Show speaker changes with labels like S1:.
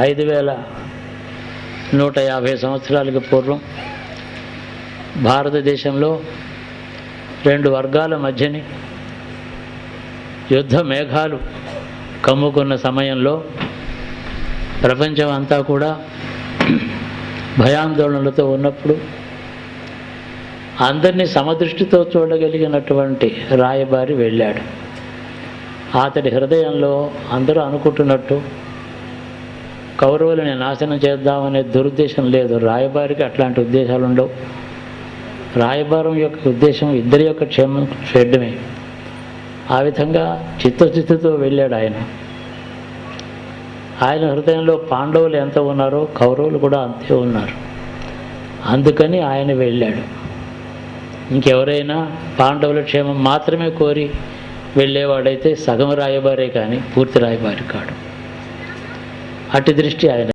S1: ఐదు వేల నూట యాభై సంవత్సరాలకు పూర్వం భారతదేశంలో రెండు వర్గాల మధ్యని యుద్ధ మేఘాలు కమ్ముకున్న సమయంలో ప్రపంచం అంతా కూడా భయాందోళనలతో ఉన్నప్పుడు అందరినీ సమదృష్టితో చూడగలిగినటువంటి రాయబారి వెళ్ళాడు. అతడి హృదయంలో అందరూ అనుకుంటున్నట్టు కౌరవులని నాశనం చేద్దామనే దురుద్దేశం లేదు. రాయబారికి అట్లాంటి ఉద్దేశాలు ఉండవు. రాయబారం యొక్క ఉద్దేశం ఇద్దరి యొక్క క్షేమం చేయడమే. ఆ విధంగా చిత్తశుద్ధితో వెళ్ళాడు ఆయన. ఆయన హృదయంలో పాండవులు ఎంత ఉన్నారో కౌరవులు కూడా అంతే ఉన్నారు. అందుకని ఆయన వెళ్ళాడు. ఇంకెవరైనా పాండవుల క్షేమం మాత్రమే కోరి వెళ్ళేవాడైతే సగం రాయబారే కానీ పూర్తి రాయబారి కాడు. అట్టి దృష్టి ఆయన